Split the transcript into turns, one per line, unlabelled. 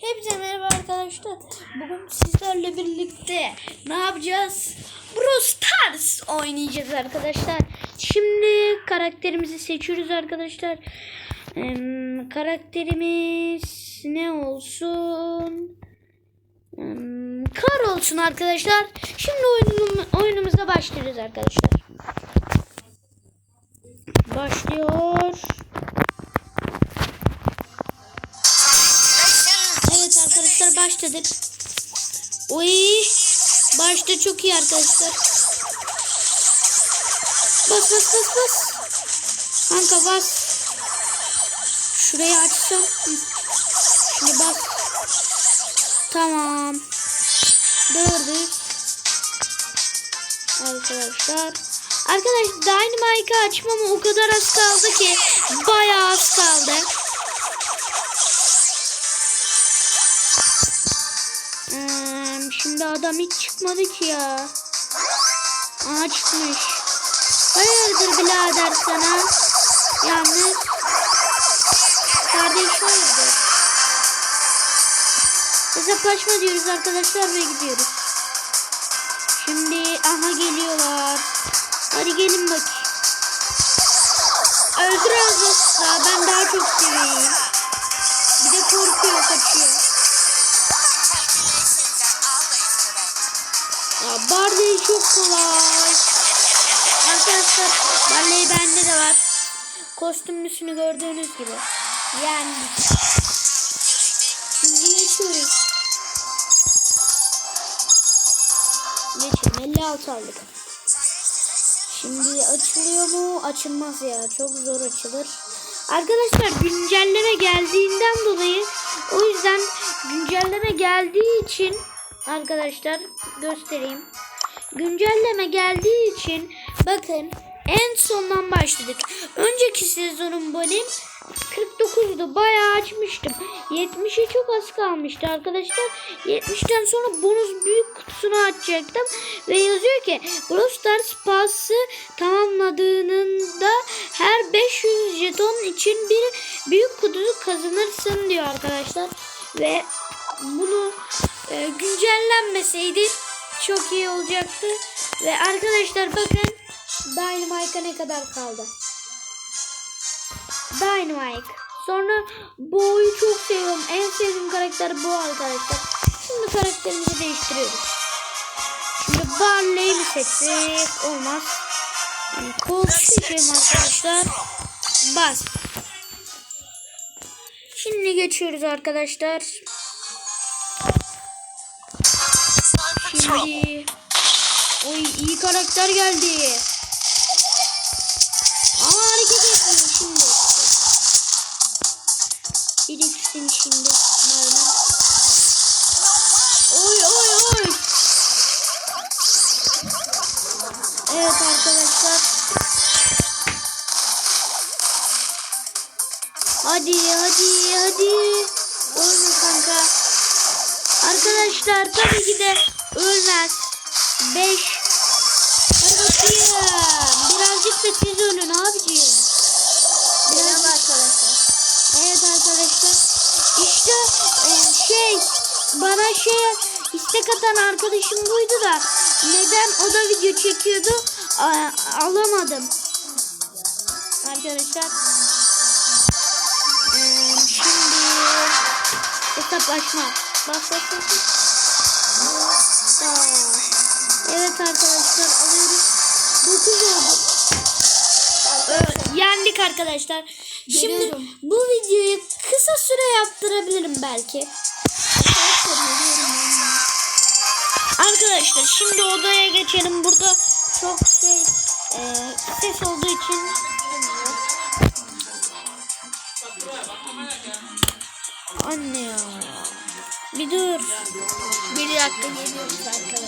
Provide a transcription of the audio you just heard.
Hepinize merhaba arkadaşlar. Bugün sizlerle birlikte ne yapacağız? Brawl Stars oynayacağız arkadaşlar. Şimdi karakterimizi seçiyoruz arkadaşlar. Em, karakterimiz ne olsun? Em, kar olsun arkadaşlar. Şimdi oyunum, oyunumuza başlıyoruz arkadaşlar. Başlıyor. Başladık. Oy başta çok iyi arkadaşlar. Bas bas bas bas. Kanka bas. Şurayı açsam. Şimdi bas. Tamam. Dördüz. Arkadaşlar. Arkadaşlar Dynamite'ı açmama o kadar az kaldı ki. Bayağı az kaldı. Hmm, şimdi adam hiç çıkmadı ki ya. Aa çıkmış. Hayırdır birader sana? Yalnız kardeş hayırdır? Hesaplaşma diyoruz arkadaşlar ve gidiyoruz. Şimdi aha geliyorlar. Hadi gelin bak. Öldür azızsa ben daha çok seveyim. Bir de korkuyor Ya Barley çok kolay. Arkadaşlar Barley bende de var. Kostümlüsünü gördüğünüz gibi. Yani. Şimdi geçiyoruz. Geçin 56 aldık. Şimdi açılıyor mu? Açılmaz ya. Çok zor açılır. Arkadaşlar güncelleme geldiğinden dolayı o yüzden güncelleme geldiği için arkadaşlar göstereyim. Güncelleme geldiği için bakın en sondan başladık. Önceki sezonun bölüm 49'du. Bayağı açmıştım. 70'e çok az kalmıştı arkadaşlar. 70'ten sonra bonus büyük kutusunu açacaktım. Ve yazıyor ki Brawl Stars pası tamamladığında her 500 jeton için bir büyük kutu kazanırsın diyor arkadaşlar. Ve bunu e, güncellenmeseydi çok iyi olacaktı. Ve arkadaşlar bakın Dynamite'a ne kadar kaldı. Dynamite. Sonra Bo'yu çok seviyorum. En sevdiğim karakter bu arkadaşlar. Şimdi karakterimizi değiştiriyoruz. Şimdi Barley'i mi seçsek? Olmaz. Yani Colt seçelim arkadaşlar. Bas. Şimdi geçiyoruz arkadaşlar. Şimdi Oy iyi karakter geldi. Ama hareket etmiyor şimdi. Bir ikisini şimdi mermi. Oy oy oy. Evet arkadaşlar. Hadi hadi hadi. Ölme kanka. Arkadaşlar tabii ki de ölmez. 5 Hadi bakayım. Birazcık da siz ölün abiciğim. Biraz arkadaşlar. Evet arkadaşlar. İşte e, şey bana şey istek atan arkadaşım buydu da neden o da video çekiyordu a- alamadım. Arkadaşlar. E, şimdi hesaplaşma. Bak bak bak. bak. Evet arkadaşlar alıyoruz. 9 oldu. Ee, yendik arkadaşlar. Şimdi
Görüyorum.
bu videoyu kısa süre yaptırabilirim belki. Arkadaşlar şimdi odaya geçelim. Burada çok şey e, ses olduğu için Anne ya. Bir dur.
Bir dakika geliyoruz arkadaşlar.